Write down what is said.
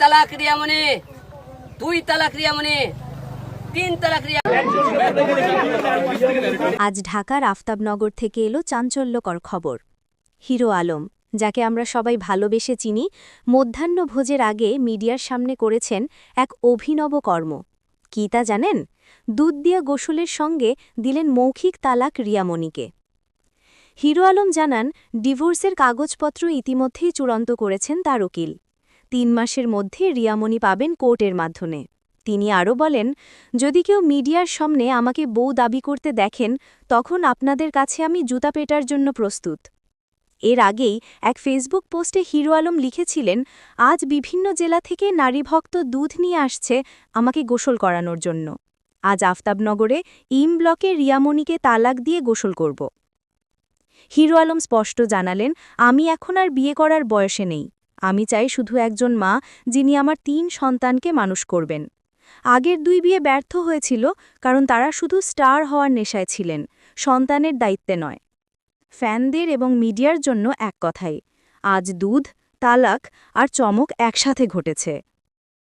তালাক রিয়ামণি দুই তালাক রিয়ামণি তিন তালাক রিয়া আজ ঢাকার আফতাবনগর থেকে এলো চাঞ্চল্যকর খবর। হিরো আলম, যাকে আমরা সবাই ভালোবেসে চিনি মধ্যাহ্নভোজের আগে মিডিয়ার সামনে করেছেন এক অভিনব কর্ম। কি তা জানেন? দুধ দিয়া গোসলের সঙ্গে দিলেন মৌখিক তালাক রিয়ামণিকে। হিরো আলম জানান, ডিভোর্সের কাগজপত্র ইতিমধ্যেই চূড়ান্ত করেছেন তার উকিল তিন মাসের মধ্যে রিয়ামণি পাবেন কোর্টের মাধ্যমে। তিনি আরও বলেন, যদি কেউ মিডিয়ার সামনে আমাকে বউ দাবি করতে দেখেন, তখন আপনাদের কাছে আমি জুতা পেটার জন্য প্রস্তুত। এর আগেই এক ফেসবুক পোস্টে হিরো আলম লিখেছিলেন, আজ বিভিন্ন জেলা থেকে নারীভক্ত দুধ নিয়ে আসছে আমাকে গোসল করানোর জন্য। আজ আফতাবনগরে ইম ব্লকে রিয়ামণিকে তালাক দিয়ে গোসল করব। হিরো আলম স্পষ্ট জানালেন, আমি এখন আর বিয়ে করার বয়সে নেই। আমি চাই শুধু একজন মা যিনি আমার তিন সন্তানকে মানুষ করবেন। আগের দুই বিয়ে ব্যর্থ হয়েছিল কারণ তারা শুধু স্টার হওয়ার নেশায় ছিলেন, সন্তানের দায়িত্বে নয়। ফ্যানদের এবং মিডিয়ার জন্য এক কথাই আজ দুধ, তালাক আর চমক একসাথে ঘটেছে।